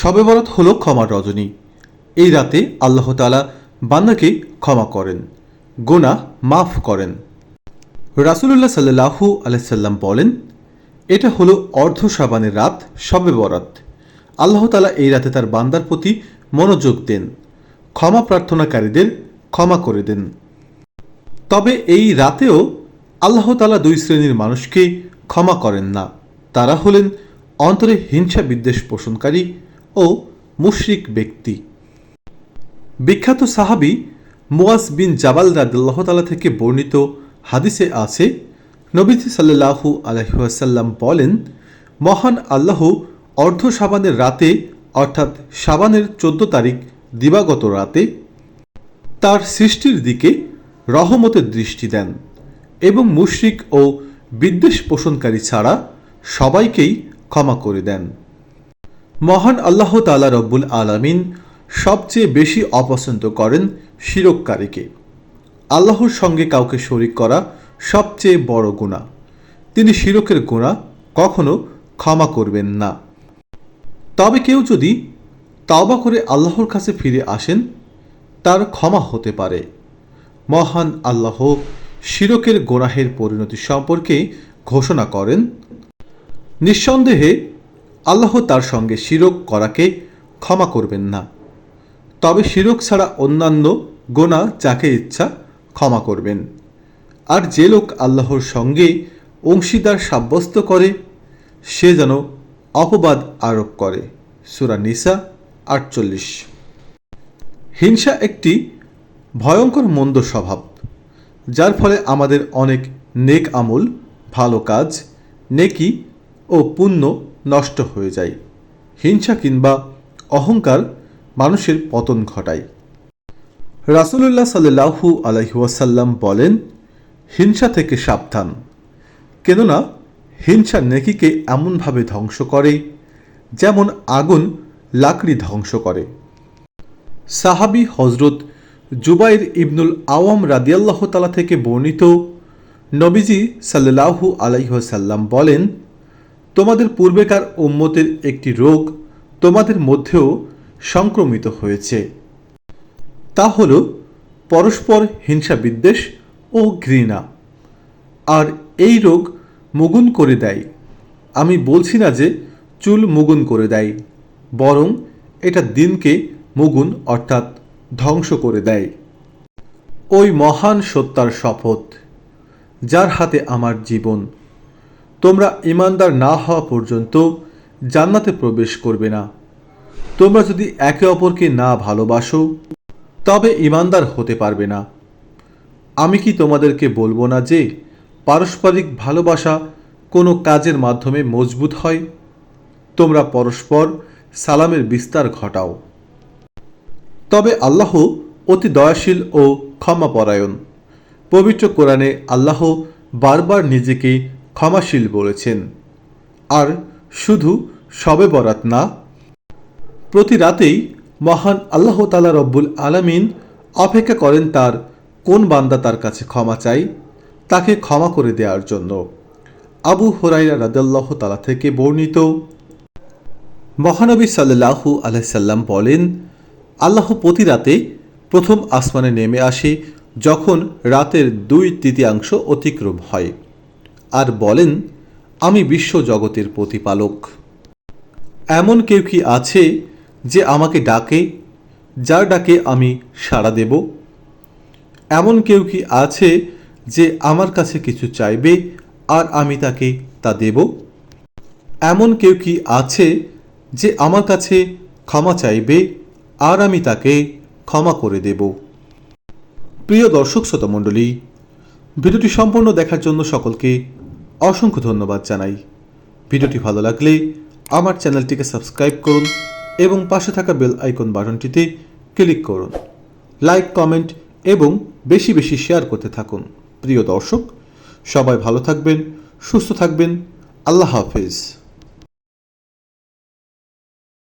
শবে বরাত হল ক্ষমার রজনী। এই রাতে আল্লাহ তালা বান্দাকে ক্ষমা করেন গোনা মাফ করেন। রাসুলুল্লাহ সাল্লাহু আলাইসাল্লাম বলেন, এটা হলো অর্ধ সাবানের রাত শবে বরাত। আল্লাহ তালা এই রাতে তার বান্দার প্রতি মনোযোগ দেন, ক্ষমা প্রার্থনাকারীদের ক্ষমা করে দেন। তবে এই রাতেও আল্লাহ তালা দুই শ্রেণির মানুষকে ক্ষমা করেন না। তারা হলেন অন্তরে হিংসা বিদ্বেষ পোষণকারী ও মুশরিক ব্যক্তি। বিখ্যাত সাহাবি মুয়াজ বিন জাবাল রাদিল্লাহ তালা থেকে বর্ণিত হাদিসে আছে নবীজি সাল্লাহু আলহিহাসাল্লাম বলেন, মহান আল্লাহ অর্ধ সাবানের রাতে অর্থাৎ সাবানের চোদ্দ তারিখ দিবাগত রাতে তার সৃষ্টির দিকে রহমতের দৃষ্টি দেন এবং মুশরিক ও বিদ্বেষ পোষণকারী ছাড়া সবাইকেই ক্ষমা করে দেন। মহান আল্লাহ তালা রব্বুল আলামিন সবচেয়ে বেশি অপছন্দ করেন শিরককারীকে। আল্লাহর সঙ্গে কাউকে শরিক করা সবচেয়ে বড় গুণা তিনি শিরকের গুণা কখনো ক্ষমা করবেন না। তবে কেউ যদি তাওবা করে আল্লাহর কাছে ফিরে আসেন, তার ক্ষমা হতে পারে। মহান আল্লাহ শিরকের গোনাহের পরিণতি সম্পর্কে ঘোষণা করেন, নিঃসন্দেহে আল্লাহ তার সঙ্গে শিরক করাকে ক্ষমা করবেন না। তবে শিরক ছাড়া অন্যান্য গোনা যাকে ইচ্ছা ক্ষমা করবেন। আর যে লোক আল্লাহর সঙ্গে অংশীদার সাব্যস্ত করে, সে যেন অপবাদ আরোপ করে। সুরা নিসা আটচল্লিশ। হিংসা একটি ভয়ঙ্কর মন্দ স্বভাব, যার ফলে আমাদের অনেক নেক আমল, ভালো কাজ, নেকি ও পুণ্য নষ্ট হয়ে যায়। হিংসা কিংবা অহংকার মানুষের পতন ঘটায়। রাসুলুল্লাহ সাল্লাহু আলহিউসাল্লাম বলেন, হিংসা থেকে সাবধান। কেননা, হিংসা নেকিকে এমনভাবে ধ্বংস করে, যেমন আগুন লাকড়ি ধ্বংস করে। সাহাবি হজরত জুবাইর ইবনুল আওয়াম রাদিয়াল্লাহ তালা থেকে বর্ণিত নবীজি সাল্লাহু আলাইসাল্লাম বলেন তোমাদের পূর্বেকার উম্মতের একটি রোগ তোমাদের মধ্যেও সংক্রমিত হয়েছে। তা হল পরস্পর হিংসা বিদ্বেষ ও ঘৃণা। আর এই রোগ মুগুন করে দেয়। আমি বলছি না যে চুল মুগুন করে দেয়, বরং এটা দিনকে মুগুন অর্থাৎ ধ্বংস করে দেয়। ওই মহান সত্তার শপথ, যার হাতে আমার জীবন। তোমরা ইমানদার না হওয়া পর্যন্ত জান্নাতে প্রবেশ করবে না। তোমরা যদি একে অপরকে না ভালোবাসো, তবে ইমানদার হতে পারবে না। আমি কি তোমাদেরকে বলব না যে পারস্পরিক ভালোবাসা কোনো কাজের মাধ্যমে মজবুত হয়? তোমরা পরস্পর সালামের বিস্তার ঘটাও। তবে আল্লাহ অতি দয়াশীল ও ক্ষমাপরায়ণ। পবিত্র কোরআনে আল্লাহ বারবার নিজেকে ক্ষমাশীল বলেছেন, আর শুধু সবে বরাত না, প্রতি রাতেই মহান আল্লাহ তালা রব্বুল আলামিন অপেক্ষা করেন তার কোন বান্দা তার কাছে ক্ষমা চাই তাকে ক্ষমা করে দেওয়ার জন্য। আবু হরাইরা রাদাল্লাহ তালা থেকে বর্ণিত মহানবী সাল্লাহু আলাইসাল্লাম বলেন, আল্লাহ প্রতি রাতে প্রথম আসমানে নেমে আসে যখন রাতের দুই তৃতীয়াংশ অতিক্রম হয়। আর বলেন, আমি বিশ্ব জগতের প্রতিপালক। এমন কেউ কি আছে যে আমাকে ডাকে, যার ডাকে আমি সাড়া দেব? এমন কেউ কি আছে যে আমার কাছে কিছু চাইবে আর আমি তাকে তা দেব? এমন কেউ কি আছে যে আমার কাছে ক্ষমা চাইবে আর আমি তাকে ক্ষমা করে দেব? প্রিয় দর্শক, শ্রোতমণ্ডলী, ভিডিওটি সম্পূর্ণ দেখার জন্য সকলকে অসংখ্য ধন্যবাদ জানাই। ভিডিওটি ভালো লাগলে আমার চ্যানেলটিকে সাবস্ক্রাইব করুন এবং পাশে থাকা বেল আইকন বাটনটিতে ক্লিক করুন। লাইক, কমেন্ট এবং বেশি বেশি শেয়ার করতে থাকুন। প্রিয় দর্শক, সবাই ভালো থাকবেন, সুস্থ থাকবেন। আল্লাহ হাফেজ।